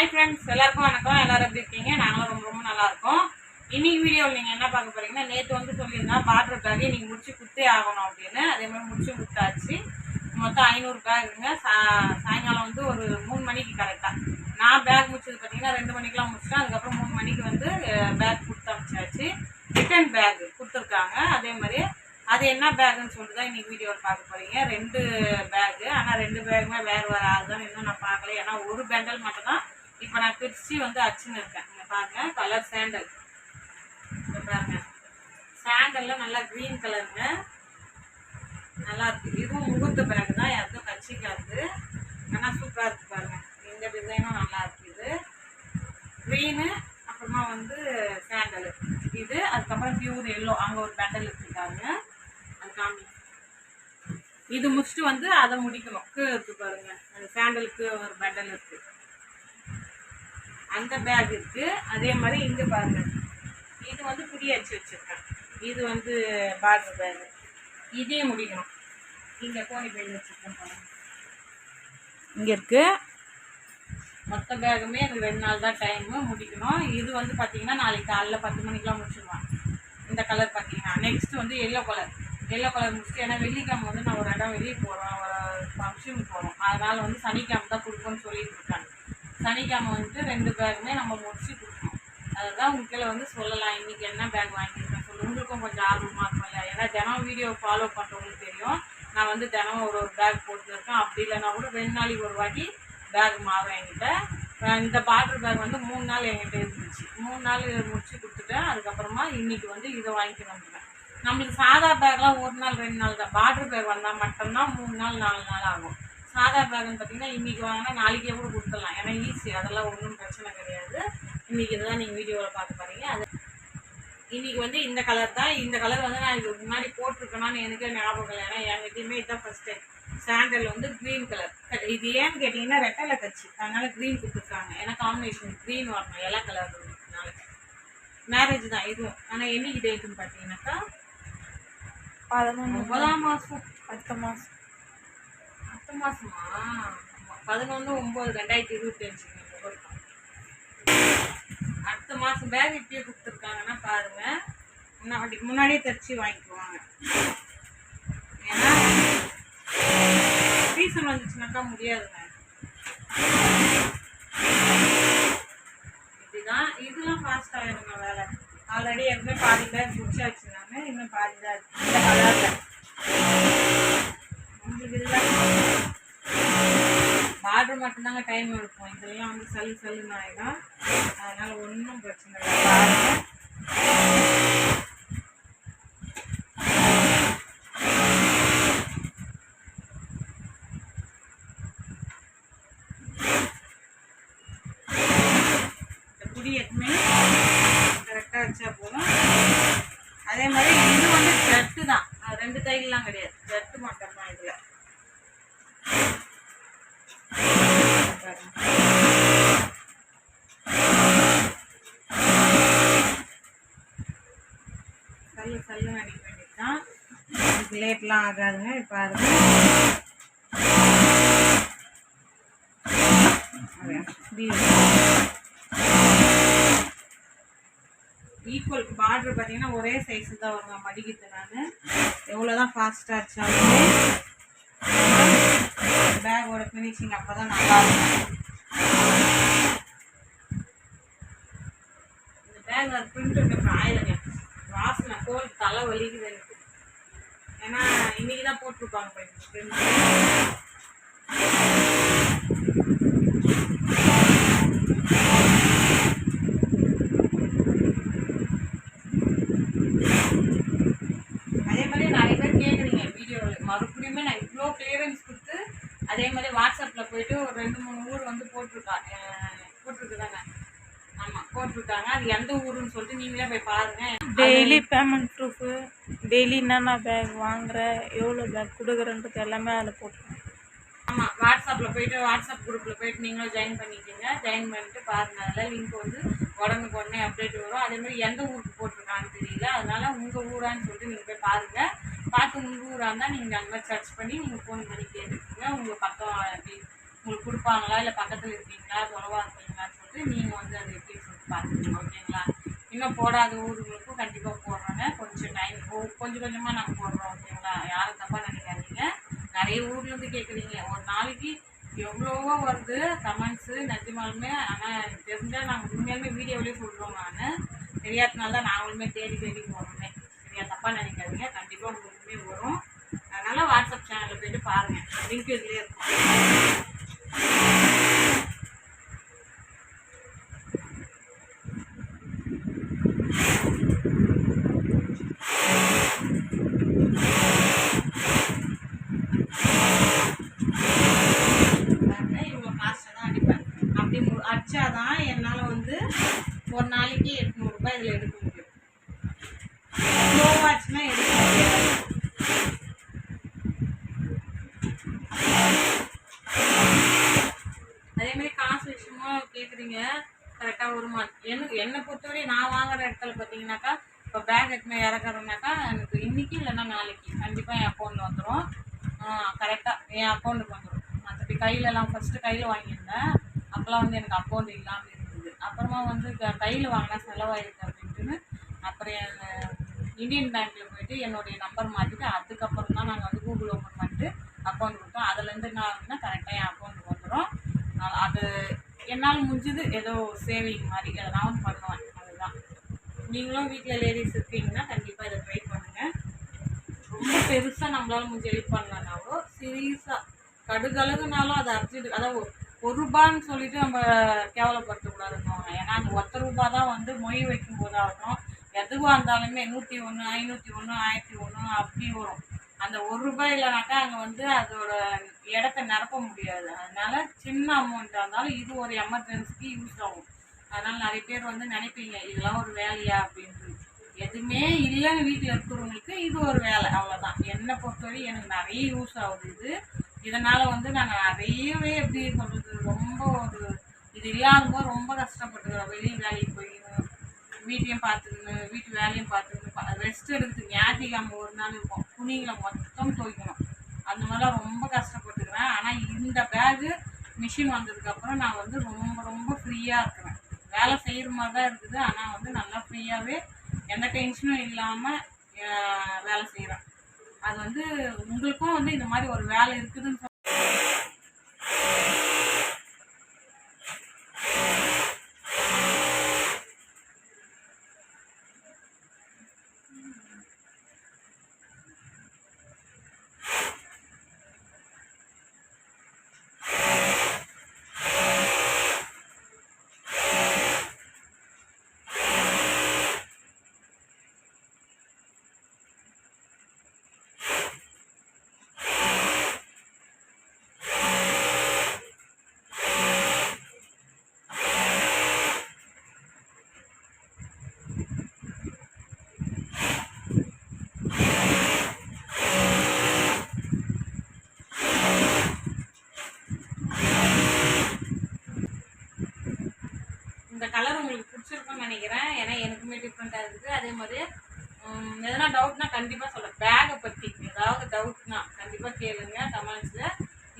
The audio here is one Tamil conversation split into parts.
ஹாய் ஃப்ரெண்ட்ஸ் எல்லாருக்கும் வணக்கம். எல்லாரும் எப்படி இருக்கீங்க? நாங்களும் ரொம்ப ரொம்ப நல்லா இருக்கோம் இன்னைக்கு வீடியோவில் நீங்கள் என்ன பார்க்க போறீங்கன்னா நேற்று வந்து சொல்லியிருந்தேன் பார்டர் பேக் இன்னைக்கு முடிச்சு குத்தே ஆகணும் அப்படின்னு. அதே மாதிரி முடிச்சு குத்தாச்சு. மொத்தம் ஐநூறு பேக்குங்க சா சாயங்காலம் வந்து ஒரு மூணு மணிக்கு கரெக்டாக நான் பேக் முடிச்சது பார்த்தீங்கன்னா ரெண்டு மணிக்கெலாம் முடிச்சிட்டேன். அதுக்கப்புறம் மூணு மணிக்கு வந்து பேக் கொடுத்து அனுப்பிச்சாச்சு. ரிட்டன் பேக் கொடுத்துருக்காங்க. அதே மாதிரி அது என்ன பேக்குன்னு சொல்லிட்டு தான் இன்னைக்கு வீடியோவில் பார்க்க போகிறீங்க ரெண்டு பேக்கு ஆனால் ரெண்டு பேக்குமே வேறு வேறு ஆகுதான்னு இன்னும் நான் பார்க்கல. ஏன்னா ஒரு பேண்டல் மட்டும் தான் இப்போ நான் பிரித்து வந்து அச்சுன்னு இருக்கேன். இங்கே பாருங்கள் கலர் சேண்டல் இங்கே பாருங்க. சேண்டலில் நல்லா க்ரீன் கலருங்க நல்லா இருக்குது இதுவும் முகூர்த்த பிறகு தான் யாருக்கும் கட்சிக்காது ஆனால் சூப்பராக இருக்குது பாருங்கள் இந்த டிசைனும் நல்லா இருக்குது க்ரீனு அப்புறமா வந்து சேண்டல் இது அதுக்கப்புறம் பியூர் எல்லோ அங்கே ஒரு பெண்டல் எடுத்துருக்காங்க அது காமி. இது முடிச்சுட்டு வந்து அதை முடிக்கணும். கீழே பாருங்கள் அந்த சேண்டலுக்கு ஒரு பெண்டல் இருக்குது அந்த பேக் இருக்குது அதே மாதிரி இங்கே பாருங்கள் இது வந்து புடி வச்சுருக்கேன் வச்சிருக்கேன். இது வந்து பார்டர் பேக் இதையும் முடிக்கணும். இங்கே கோணி பேக் வச்சிருக்கேன் பாருங்க. இங்கே இருக்குது மொத்த பேகுமே எனக்கு ரெண்டு நாள் தான் டைமு முடிக்கணும். இது வந்து பார்த்திங்கன்னா நாளைக்கு காலைல பத்து மணிக்கெலாம் முடிச்சிடுவான் இந்த கலர் பார்த்தீங்கன்னா நெக்ஸ்ட் வந்து எல்லோ கலர் எல்லோ கலர் முடிச்சுட்டு ஏன்னா வெள்ளிக்கிழமை வந்து நான் ஒரு இடம் வெளியே போகிறோம் ஒரு ஃபங்க்ஷனுக்கு போகிறோம் அதனால் வந்து சனிக்கிழமை தான் கொடுக்கணும்னு சொல்லிட்டு இருக்காங்க. சனிக்கிழமை வந்துட்டு ரெண்டு பேக்குமே நம்ம முடிச்சு கொடுக்கணும். அதுதான் உங்களை வந்து சொல்லலாம். இன்னைக்கு என்ன பேக் வாங்கியிருக்கேன் சொல்லு. உங்களுக்கும் கொஞ்சம் ஆர்வமாக இருக்கும் இல்லையா ஏன்னா தினம் வீடியோ ஃபாலோ பண்ணுறவங்களுக்கு தெரியும். நான் வந்து தினம் ஒரு ஒரு பேக் போட்டுருக்கேன் அப்படி இல்லைன்னா கூட ரெண்டு நாளைக்கு ஒரு வாட்டி பேக் மாறும் என்கிட்ட. இந்த பார்டர் பேக் வந்து மூணு நாள் என்கிட்ட இருந்துச்சு. மூணு நாள் முடிச்சு கொடுத்துட்டேன். அதுக்கப்புறமா இன்னைக்கு வந்து இதை வாங்கிட்டு வந்துட்டேன். நம்மளுக்கு சாதா பேக்லாம் ஒரு நாள் ரெண்டு நாள் தான். பார்டர் பேக் வந்தால் மட்டும்தான் மூணு நாள் நாலு நாள் ஆகும். சாதா பேக்னு பார்த்தீங்கன்னா இன்னைக்கு வாங்கினா நாளைக்கே கூட கொடுத்துடலாம். ஏன்னா ஈஸி அதெல்லாம் ஒன்றும் பிரச்சனை கிடையாது. இன்னைக்கு இதுதான் நீங்கள் வீடியோவில் பார்க்க போறீங்க. அது இன்னைக்கு வந்து இந்த கலர் தான். இந்த கலர் வந்து நான் இதுக்கு முன்னாடி போட்டிருக்கேனான்னு எனக்கு ஞாபகம் இல்லை. ஏன்னா என்கிட்டயுமே இதுதான் ஃபர்ஸ்ட் டைம் சாண்டல் வந்து க்ரீன் கலர் இது ஏன்னு கேட்டிங்கன்னா ரெட்டலை கட்சி. அதனால க்ரீன் கொடுத்துருக்காங்க. ஏன்னா காம்பினேஷன் க்ரீன் வரணும். எல்லா கலர் நாளைக்கு மேரேஜ் தான் இதுவும். ஆனால் என்னைக்கு டேட்டுன்னு பார்த்தீங்கன்னாக்கா பதினொன்று ஒன்பதாம் மாதம் அடுத்த மாதம் பத்து மாதமா பதினொன்று ஒம்பது ரெண்டாயிரத்தி இருபத்தி அஞ்சுங்க அடுத்த மாதம் பேக் இப்பயே கொடுத்துருக்காங்கன்னா பாருங்க. முன்னாடி முன்னாடியே தைச்சி வாங்கிக்குவாங்க. ஏன்னா சீசன் வந்துச்சுனாக்கா முடியாதுங்க. இதுதான் இதெல்லாம் ஃபாஸ்ட் ஆகிடுங்க வேலை. ஆல்ரெடி ஏற்கனவே பாதி பேக் முடிச்சாச்சு நான் இன்னும் பாதி தான் இருக்கு இந்த கலரில் உங்களுக்கு இதெல்லாம் ஆர்டர் மட்டும்தாங்க டைம் எடுக்கும். இதெல்லாம் வந்து சல்லு சல்லுன்னு ஆகிடும் அதனால ஒன்றும் பிரச்சனை இல்லை. இந்த குடி கரெக்டாக வச்சா போதும். அதே மாதிரி இது வந்து த்ரெட்டு தான். ரெண்டு தையல்லாம் கிடையாது. லேட்லாம் ஆகாதுங்க இப்போ பாருங்க. ஈக்குவல் பார்டர் பார்த்தீங்கன்னா ஒரே சைஸ் தான் வருங்க மடிக்கிறது நான். எவ்வளோ தான் ஃபாஸ்ட்டாக அடிச்சாலுமே பேக்கோட ஃபினிஷிங் அப்போ தான் நல்லா இருக்கும். இந்த பேக் பிரிண்ட் இருக்க ஆயிலுங்க வாசனை கோல் தலை வலிக்குது எனக்கு. இன்னைக்கு தான் போட்டிருப்பாங்க அதே மாதிரி நிறைய பேர் கேட்குறீங்க வீடியோவில் மறுபடியுமே நான் இவ்வளோ கிளியரன்ஸ் கொடுத்து அதே மாதிரி வாட்ஸ்அப்பில் போயிட்டு ஒரு ரெண்டு மூணு ஊர் வந்து போட்டிருக்காங்க போட்டிருக்குதாங்க. ஆமாம் போட்டிருக்காங்க. அது எந்த ஊருன்னு சொல்லிட்டு நீங்களே போய் பாருங்கள் டெய்லி பேமெண்ட் ப்ரூஃபு டெய்லி என்னென்ன பேக் வாங்குற எவ்வளோ பேக் கொடுக்குறன்றது எல்லாமே அதில் போட்டுருக்கேன் ஆமாம் வாட்ஸ்அப்பில் போயிட்டு வாட்ஸ்அப் குரூப்பில் போயிட்டு நீங்களும் ஜாயின் பண்ணிக்கிங்க. ஜாயின் பண்ணிட்டு பாருங்கள் அதில் லிங்க் வந்து உடனுக்கு உடனே அப்டேட் வரும். அதேமாதிரி எந்த ஊருக்கு போட்டிருக்கான்னு தெரியல. அதனால் உங்கள் ஊரான்னு சொல்லிட்டு நீங்கள் போய் பாருங்கள் பார்த்து உங்கள் ஊராக இருந்தால் நீங்கள் அந்த மாதிரி சர்ச் பண்ணி நீங்கள் ஃபோன் பண்ணி கேட்டுக்கோங்க. உங்கள் பக்கம் எப்படி உங்களுக்கு கொடுப்பாங்களா இல்லை பக்கத்தில் இருக்கீங்களா தொலைவாக இருக்கீங்களான்னு சொல்லிட்டு நீங்கள் வந்து அதை எப்படின்னு சொல்லிட்டு பார்த்துக்கோங்க. ஓகேங்களா இன்னும் போடாத ஊருங்களுக்கும் கண்டிப்பாக கொஞ்சம் டைம் கொஞ்சம் கொஞ்சமாக நாங்கள் போடுறோம் ஓகேங்களா யாரும் தப்பாக நினைக்காதீங்க. நிறைய ஊர்லேருந்து கேட்குறீங்க ஒரு நாளைக்கு எவ்வளவோ வருது கமெண்ட்ஸு நிஜமாலுமே. ஆனால் தெரிஞ்சால் நாங்கள் உண்மையாலுமே வீடியோவிலே சொல்கிறோம் நான். தெரியாதனால தான் நாங்களுமே தேடி தேடி போகிறோமே சரியா? தப்பாக நினைக்காதீங்க. கண்டிப்பாக உங்களுக்குமே வரும். அதனால் வாட்ஸ்அப் சேனலில் போயிட்டு பாருங்கள் லிங்க் இதுலேயே இருக்கும் பாருங்க, இவ்வளோ காஸ்ட்டாக தான் அடிப்பேன் அப்படி மு- அடிச்சாதான் என்னால் வந்து ஒரு நாளைக்கு எட்நூறுபா இதில் எடுக்க முடியும் ஸ்லோவாச்சுன்னா எடுக்க முடியாது அதே மாதிரி காசு பார்த்தீங்க கரெக்டாக கரெக்டாக வருமா எனக்கு என்னை பொறுத்தவரை நான் வாங்குற இடத்துல பார்த்தீங்கன்னாக்கா இப்போ பேக் எடுத்துன்னு இறக்குறோம்னாக்கா எனக்கு இன்னைக்கு இல்லைன்னா நாளைக்கு. கண்டிப்பாக என் அக்கௌண்ட் வந்துடும் கரெக்டாக என் அக்கௌண்ட்டுக்கு வந்துடும் மற்றபடி கையிலலாம் ஃபஸ்ட்டு கையில் வாங்கியிருந்தேன். அப்போல்லாம் வந்து எனக்கு அக்கௌண்ட் இல்லாமல் இருந்தது. அப்புறமா வந்து கையில் வாங்கினா செலவாயிருக்கு அப்படின்ட்டுன்னு அப்புறம் என் இந்தியன் பேங்க்கில் போயிட்டு என்னுடைய நம்பர் மாற்றிட்டு அதுக்கப்புறம் தான் நாங்கள் வந்து கூகுள் ஓப்பன் பண்ணிட்டு அக்கௌண்ட் கொடுத்தோம். அதுலேருந்து என்ன ஆகுதுன்னா கரெக்டாக என் அக்கௌண்ட்டுக்கு வந்துடும் அது என்னால் முடிஞ்சது ஏதோ சேவிங் மாதிரி எதனாலும் பண்ணுவேன். அதுதான். நீங்களும் வீட்டில் லேடிஸ் இருக்கீங்கன்னா கண்டிப்பாக இதை ட்ரை பண்ணுங்கள் ரொம்ப பெருசாக நம்மளால முடிஞ்ச ஹெல்ப் பண்ணலனாவோ சீரியஸாக கடுகலகுனாலும் அதை அர்ஜென்ட் அதாவது ஒரு- ஒரு ரூபான்னு சொல்லிட்டு நம்ம கேவலப்படுத்தக்கூடாதுன்னு ஏன்னா அந்த ஒத்த ரூபா தான் வந்து மொய் வைக்கும் போதாகட்டும். எதுவாக இருந்தாலுமே நூற்றி ஒன்று ஐநூற்றி ஒன்று ஆயிரத்தி ஒன்று அப்படி வரும். அந்த ஒரு ரூபாய் இல்லைனாக்கா அங்கே வந்து அதோட இடத்த நிரப்ப முடியாது. அதனால சின்ன அமௌண்ட்டாக இருந்தாலும் இது ஒரு எமர்ஜென்சிக்கு யூஸ் ஆகும். அதனால் நிறைய பேர் வந்து நினைப்பீங்க இதெல்லாம் ஒரு வேலையா? அப்படின்ட்டு. எதுவுமே இல்லைன்னு வீட்டில் இருக்கிறவங்களுக்கு இது ஒரு வேலை அவ்வளோதான் என்னை பொறுத்தவரை எனக்கு நிறைய யூஸ் ஆகுது இது. இதனால் வந்து நாங்கள் நிறையவே எப்படி சொல்கிறது ரொம்ப ஒரு இது இல்லாதவங்க போது ரொம்ப கஷ்டப்பட்டுக்கிறோம் வெளியே வேலைக்கு போய் வீட்டையும் பார்த்துக்கணும் வீட்டு வேலையும் பார்த்துக்கணும். ரெஸ்ட் எடுத்து ஞாயிற்றுக்கிழமை ஒரு நாள் இருக்கும். துணிகளை மொத்தம் துவைக்கணும். அந்த மாதிரிலாம் ரொம்ப கஷ்டப்பட்டுக்கிறேன். ஆனால் இந்த பேகு மிஷின் வந்ததுக்கப்புறம் நான் வந்து ரொம்ப ரொம்ப ஃப்ரீயாக இருக்கிறேன். வேலை செய்கிற மாதிரி தான் இருக்குது. ஆனால் வந்து நல்லா ஃப்ரீயாகவே எந்த டென்ஷனும் இல்லாமல் வேலை செய்கிறேன் அது வந்து உங்களுக்கும் வந்து இந்த மாதிரி ஒரு வேலை இருக்குதுன்னு சொல் இந்த கலர் உங்களுக்கு பிடிச்சிருக்கும்னு நினைக்கிறேன் ஏன்னா எனக்குமே டிஃப்ரெண்ட்டாக இருக்குது அதே மாதிரி உம், எதனா டவுட்னா கண்டிப்பாக சொல்கிறேன் பேக்கை பற்றி ஏதாவது டவுட்னா கண்டிப்பாக கேளுங்க. கமெண்ட்ஸில்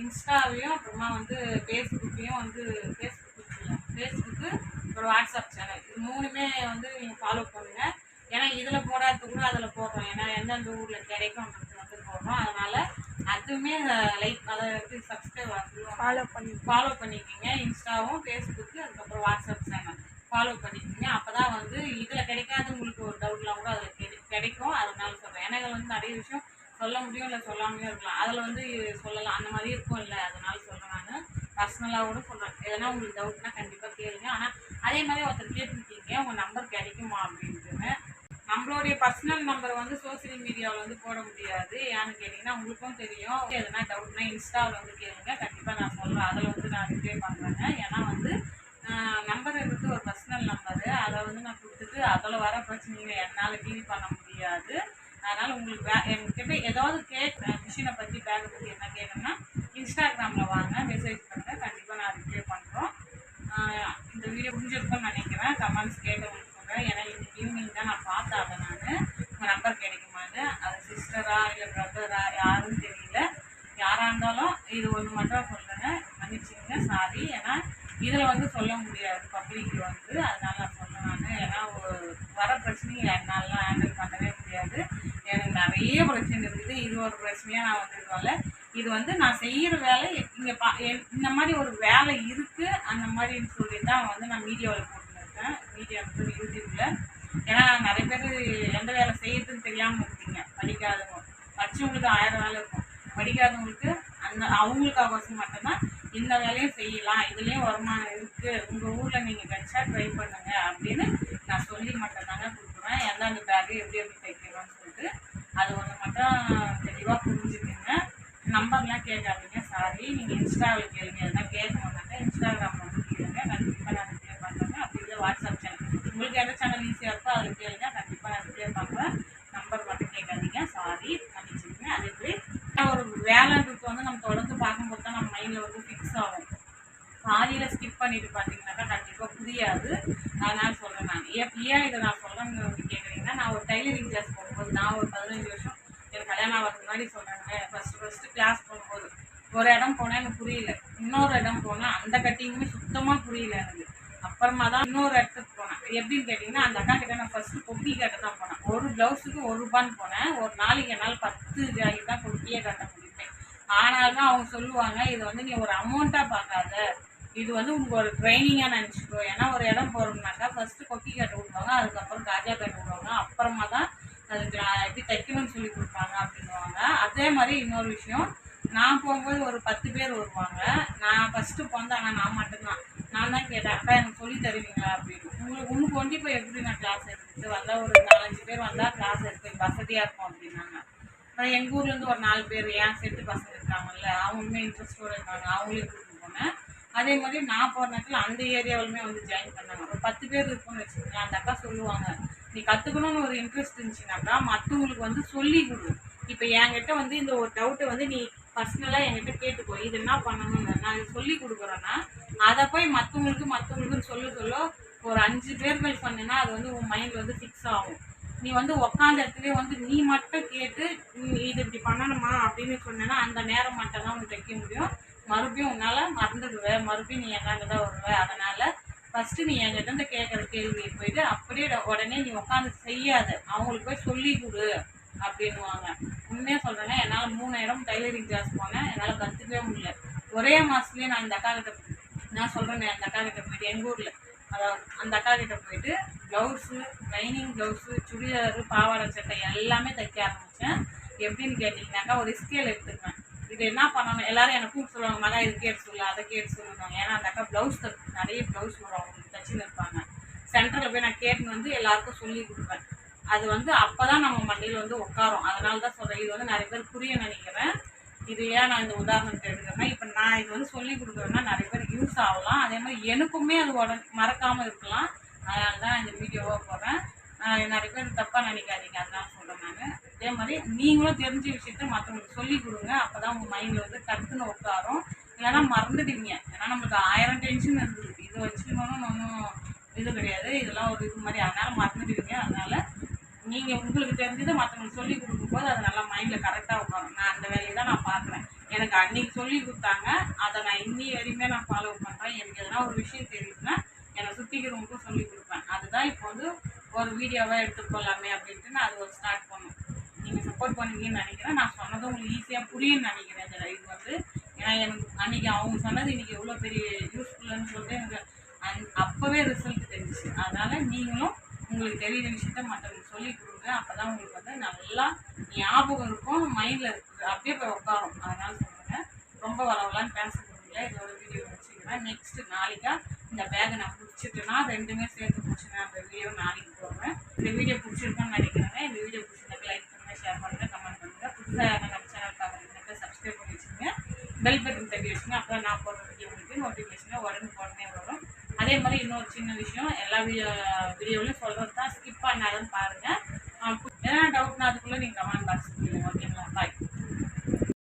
இன்ஸ்டாவையும் அப்புறமா வந்து ஃபேஸ்புக்கையும் வந்து ஃபேஸ்புக் ஃபேஸ்புக்கு அப்புறம் வாட்ஸ்அப் சேனல் இது மூணுமே வந்து நீங்கள் ஃபாலோ பண்ணுங்கள் ஏன்னா இதில் போடாதது கூட அதில் போடுறோம். ஏன்னா எந்தெந்த ஊரில் கிடைக்கும்ன்றது வந்து போடுறோம். அதனால் அதுவுமே லைக் அதாவது சப்ஸ்கிரைப் ஃபாலோ பண்ணி ஃபாலோ பண்ணிக்கோங்க. இன்ஸ்டாவும் ஃபேஸ்புக்கு அதுக்கப்புறம் வாட்ஸ்அப் சேனல் ஃபாலோ பண்ணிக்கோங்க. அப்போ தான் வந்து இதில் கிடைக்காத உங்களுக்கு ஒரு டவுட்லாம் கூட அதில் கிடைக்கும் அதனால சொல்கிறேன் ஏன்னா இதில் வந்து நிறைய விஷயம் சொல்ல முடியும் இல்லை சொல்லாமையும் இருக்கலாம். அதில் வந்து சொல்லலாம். அந்த மாதிரி இருக்கும் இல்லை. அதனால சொல்கிறேன் நான். பர்சனலாக கூட சொல்கிறேன் எதனா உங்களுக்கு டவுட்னா கண்டிப்பாக கேளுங்க. ஆனால் அதே மாதிரி ஒருத்தர் கேட்டுருக்கீங்க உங்கள் நம்பர் கிடைக்குமா அப்படின்ட்டுன்னு. நம்மளுடைய பர்சனல் நம்பர் வந்து சோசியல் மீடியாவில் வந்து போட முடியாது. ஏன்னு கேட்டிங்கன்னா உங்களுக்கும் தெரியும். எதனா டவுட்னா இன்ஸ்டாவில் வந்து கேளுங்க. கண்டிப்பாக நான் சொல்கிறேன் அதில் வந்து நான் ரிப்ளை பண்ணுறேங்க ஏன்னா வந்து நம்பர் இருக்கிறது ஒரு பர்சனல் நம்பரு அதை வந்து நான் கொடுத்துட்டு அதில் வர பிரச்சனைகளை என்னால் டீல் பண்ண முடியாது. அதனால் உங்களுக்கு வே என்கிட்ட ஏதாவது கேட் மிஷினை பற்றி பேக்கை பற்றி என்ன கேட்கணும்னா இன்ஸ்டாகிராமில் வாங்க மெசேஜ் பண்ணுங்கள் கண்டிப்பாக நான் ரிப்ளை பண்ணுறோம் இந்த வீடியோ புரிஞ்சிருக்கும்னு நினைக்கிறேன். கமெண்ட்ஸ் கேட்டவங்களுக்கு சொல்கிறேன் ஏன்னா இன்னைக்கு ஈவினிங் தான் நான் பார்த்தேன் அதை நான் உங்கள் நம்பர் கிடைக்குமான்னு அது சிஸ்டரா இல்லை பிரதரா யாருன்னு தெரியல யாராக இருந்தாலும் இது ஒன்று மட்டும் சொல்லுங்க மன்னிச்சுங்க சாரி ஏன்னா இதில் வந்து சொல்ல முடியாது முடியாது பப்ளிக் வந்து அதனால நான் சொல்றேன் நான் ஏன்னா ஒரு- வர பிரச்சனையை என்னாலலாம் ஹேண்டில் பண்ணவே முடியாது பெரிய பிரச்சனை இருக்குது இது ஒரு பிரச்சனையாக நான் வந்ததுனால இது வந்து நான் செய்கிற வேலை இங்கே பா இந்த மாதிரி ஒரு வேலை இருக்குது அந்த மாதிரின்னு சொல்லி தான் வந்து நான் மீடியாவில் போட்டுருக்கேன் மீடியா யூடியூப்பில் ஏன்னா நிறைய பேர் எந்த வேலை செய்யறதுன்னு தெரியாமல் இருக்கீங்க படிக்காதவங்க. படிச்சவங்களுக்கு ஆயிரம் வேலை இருக்கும். படிக்காதவங்களுக்கு அந்த அவங்களுக்காக அவசியம் மட்டும்தான். இந்த வேலையும் செய்யலாம். இதுலேயும் வருமானம் இருக்குது உங்கள் ஊரில் நீங்கள் கிடைச்சா ட்ரை பண்ணுங்க அப்படின்னு நான் சொல்லி மட்டும்தாங்க கொடுக்குறேன். எந்தெந்த பேக்கு எப்படி எப்படி தைக்கணும்னு சொல்லிட்டு அது ஒன்று மட்டும் தெளிவாக புரிஞ்சுக்கோங்க நம்பர்லாம் கேட்காதீங்க சாரி நீங்கள் இன்ஸ்டாவில் கேளுங்க. எதனா கேட்க மாட்டாங்க இன்ஸ்டாகிராமில் வந்து கேளுங்க. கண்டிப்பாக நான் ரிப்ளை பண்ணுறேன் அப்படி இல்லை வாட்ஸ்அப் சேனல் உங்களுக்கு எந்த சேனல் ஈஸியாக இருக்கோ அதில் கேளுங்க. கண்டிப்பாக நான் ரிப்ளை பண்ணுறேன் நம்பர் மட்டும் கேட்காதீங்க. சாரி மன்னிச்சுக்கோங்க அதே மாதிரி ஒரு வேலைன்றது வந்து நம்ம தொடர்ந்து பார்க்கும்போது தான் நம்ம மைண்டில் வந்து ஃபிக்ஸ் ஆகும். பாதியில் ஸ்கிப் பண்ணிட்டு பார்த்தீங்கன்னாக்கா கண்டிப்பாக புரியாது. அதனால் சொல்கிறேன் நான். ஏன் ஏன் இதை நான் சொல்கிறேன்னு வந்து கேட்குறீங்கன்னா நான் ஒரு டைலரிங் கிளாஸ் போகும்போது நான் ஒரு பதினஞ்சு வருஷம் எனக்கு கல்யாணம் ஆகிறதுக்கு முன்னாடி சொல்கிறாங்க ஃபஸ்ட்டு ஃபஸ்ட்டு கிளாஸ் போகும்போது ஒரு இடம் போனால் எனக்கு புரியல. இன்னொரு இடம் போனால் அந்த கட்டிங்குமே சுத்தமாக புரியல எனக்கு. அப்புறமா தான் இன்னொரு இடத்துக்கு போனேன். எப்படின்னு கேட்டிங்கன்னா அந்த அக்கா கிட்ட நான் ஃபஸ்ட்டு கொக்கி கட்ட தான் போனேன். ஒரு ப்ளவுஸுக்கு ஒரு ரூபான்னு போனேன். ஒரு நாளைக்கு என்னால் பத்து ஜாலி தான் கொக்கியே கட்ட முடிப்பேன் ஆனாலும் அவங்க சொல்லுவாங்க இது வந்து நீ ஒரு அமௌண்ட்டாக பார்க்காத. இது வந்து உங்களுக்கு ஒரு ட்ரைனிங்காக நினச்சிக்கோ. ஏன்னா ஒரு இடம் போகிறோம்னாக்கா ஃபஸ்ட்டு கொக்கி கட்ட விடுவாங்க அதுக்கப்புறம் காஜா கட்ட விடுவாங்க. அப்புறமா தான் அது ஜா- எப்படி தைக்கணும்னு சொல்லி கொடுப்பாங்க அப்படின்னுவாங்க. அதே மாதிரி இன்னொரு விஷயம் நான் போகும்போது ஒரு பத்து பேர் வருவாங்க. நான் ஃபஸ்ட்டு பிறந்த ஆனால் நான் மட்டும்தான். நான் தான் கேட்டேன் அக்கா எனக்கு சொல்லி தருவீங்களா? அப்படின்னு. உங்களுக்கு உனக்கு கொண்டு போய் எப்படி நான் கிளாஸ் எடுத்துட்டு வந்தால் ஒரு நாலஞ்சு பேர் வந்தால் கிளாஸ் எடுத்து வசதியாக இருக்கும் அப்படின்னாங்க. அப்புறம் எங்கள் ஊர்லேருந்து ஒரு நாலு பேர் ஏன் செட்டு பசங்க இருக்காங்கல்ல அவங்களுமே இன்ட்ரெஸ்டோடு இருக்காங்க அவங்களையும் கூப்பிட்டு போனேன். அதே மாதிரி நான் போகிற நேரத்தில் அந்த ஏரியாவிலுமே வந்து ஜாயின் பண்ணாங்க. ஒரு பத்து பேர் இருக்கும்னு வச்சுக்கோங்களேன் அந்த அக்கா சொல்லுவாங்க நீ கற்றுக்கணும்னு ஒரு இன்ட்ரெஸ்ட் இருந்துச்சுனாக்கா மற்றவங்களுக்கு வந்து சொல்லி கொடு. இப்போ என்கிட்ட வந்து இந்த ஒரு டவுட்டை வந்து நீ பர்சனலாக என்கிட்ட கேட்டுக்கோ இது என்ன பண்ணணும்னு. நான் சொல்லி கொடுக்குறேன்னா அதை போய் மற்றவங்களுக்கு மற்றவங்களுக்கு சொல்ல சொல்ல. ஒரு அஞ்சு பேர்கள் சொன்னேன்னா அது வந்து உன் மைண்டில் வந்து ஃபிக்ஸ் ஆகும். நீ வந்து உக்காந்த இடத்துல வந்து நீ மட்டும் கேட்டு நீ இது இப்படி பண்ணணுமா அப்படின்னு சொன்னேன்னா அந்த நேரம் மட்டும் தான் உனக்கு தைக்க முடியும். மறுபடியும் உன்னால் மறந்துடுவ. மறுபடியும் நீ எங்காங்க தான் வருவ. அதனால் ஃபஸ்ட்டு நீ என்கிட்ட இருந்து கேட்குற கேள்வியை போயிட்டு அப்படியே உடனே நீ உட்காந்து செய்யாத. அவங்களுக்கு போய் சொல்லி கொடு அப்படின்னுவாங்க. உண்மையாக சொல்கிறேங்க என்னால் மூணு இடம் டைலரிங் கிளாஸ் போனேன். என்னால் கற்றுக்கவே முடியல. ஒரே மாதத்துலேயே நான் இந்த அக்கா கிட்ட நான் சொல்கிறேன் அந்த அக்கா கிட்ட போயிட்டு எங்கள் ஊரில் அதாவது அந்த அக்கா கிட்ட போயிட்டு ப்ளவுஸு லைனிங் ப்ளவுஸு சுடிதாரு பாவாடை சட்டை எல்லாமே தைக்க ஆரம்பித்தேன் எப்படின்னு கேட்டிங்கனாக்கா ஒரு ஸ்கேல் எடுத்துக்குவேன். இது என்ன பண்ணணும்? எல்லாரும் எனக்கு கூப்பிட்டு சொல்லுவாங்க மகா இது கேட்டு சொல்லு அதை கேட்டு சொல்லுவாங்க ஏன்னா அந்த அக்கா ப்ளவுஸ் நிறைய ப்ளவுஸ் வரும் அவங்களுக்கு தச்சுன்னு இருப்பாங்க. சென்டரில் போய் நான் கேட்டுன்னு வந்து எல்லாருக்கும் சொல்லி கொடுப்பேன். அது வந்து அப்போ தான் நம்ம மண்டையில் வந்து உட்காரும். அதனால தான் சொல்கிறேன் இது வந்து நிறைய பேர் புரிய நினைக்கிறேன். இது ஏன் நான் இந்த உதாரணத்தை எடுக்கிறேன்னா இப்போ நான் இது வந்து சொல்லி கொடுக்குறேன்னா நிறைய பேர் யூஸ் ஆகலாம். அதே மாதிரி எனக்குமே அது உடன் மறக்காமல் இருக்கலாம். அதனால தான் இந்த வீடியோவாக போகிறேன் நிறைய பேர் தப்பாக நினைக்காதீங்க. அதெல்லாம் சொல்கிறேன் நான். அதே மாதிரி நீங்களும் தெரிஞ்ச விஷயத்த மற்றவங்களுக்கு சொல்லி கொடுங்க. அப்போ தான் உங்கள் மைண்டில் வந்து டக்குன்னு உட்காரும். இல்லைன்னா மறந்துடுவீங்க. ஏன்னா நம்மளுக்கு ஆயிரம் டென்ஷன் இருந்தது. இது வச்சுக்கணும்னு ஒன்றும் இது கிடையாது. இதெல்லாம் ஒரு இது மாதிரி. அதனால மறந்துடுவீங்க. அதனால் நீங்கள் உங்களுக்கு தெரிஞ்சதை மற்றவங்களுக்கு சொல்லி கொடுக்கும்போது அது நல்லா மைண்டில் கரெக்டாக உட்காரும் நான் அந்த வேலையை தான் நான் பார்க்குறேன். எனக்கு அன்னைக்கு சொல்லி கொடுத்தாங்க. அதை நான் இன்னி வரையுமே நான் ஃபாலோ பண்ணுறேன் எனக்கு எதனா ஒரு விஷயம் தெரியுதுன்னா என்னை சுற்றிக்கிறவங்களுக்கும் சொல்லி கொடுப்பேன். அதுதான் இப்போ வந்து ஒரு வீடியோவாக எடுத்துக்கொள்ளலாமே அப்படின்ட்டு நான் அது ஒரு ஸ்டார்ட் பண்ணும் நீங்கள் சப்போர்ட் பண்ணுவீங்கன்னு நினைக்கிறேன். நான் சொன்னது உங்களுக்கு ஈஸியாக புரியும்னு நினைக்கிறேன் இந்த லைஃப் வந்து. ஏன்னா எனக்கு அன்னைக்கு அவங்க சொன்னது இன்றைக்கி எவ்வளோ பெரிய யூஸ்ஃபுல்லுன்னு சொல்லிட்டு எனக்கு அந் அப்போவே ரிசல்ட் தெரிஞ்சிச்சு. அதனால் நீங்களும் உங்களுக்கு தெரியுற விஷயத்த மற்றவங்களுக்கு சொல்லி கொடுங்க அப்போ தான் உங்களுக்கு வந்து நல்லா ஞாபகம் இருக்கும் மைண்டில் இருக்குது அப்படியே போய் உட்காரும் அதனால சொல்லுங்கள் ரொம்ப வளவலான்னு பேச முடியல இதோட வீடியோ நெக்ஸ்ட்டு நெக்ஸ்ட் நாளைக்கா இந்த பேக்கை நான் பிடிச்சிட்டேன்னா ரெண்டுமே சேர்த்து பிடிச்சிருந்தேன் அந்த வீடியோ நாளைக்கு போவேன் இந்த வீடியோ பிடிச்சிருக்கோன்னு நினைக்கிறேங்க இந்த வீடியோ பிடிச்சிருந்தா லைக் பண்ணுங்கள் ஷேர் பண்ணுங்கள் கமெண்ட் பண்ணுங்கள் புதுசாக யாரும் நம்ம சேனல் பார்க்குறீங்க சப்ஸ்கிரைப் பண்ணி வச்சுங்க பெல் பட்டன் தட்டி வச்சுங்க அப்போ நான் போடுற வீடியோ உங்களுக்கு நோட்டிஃபிகேஷன் உடனே உடனே வரும். அதே மாதிரி இன்னொரு சின்ன விஷயம் எல்லா வீடியோ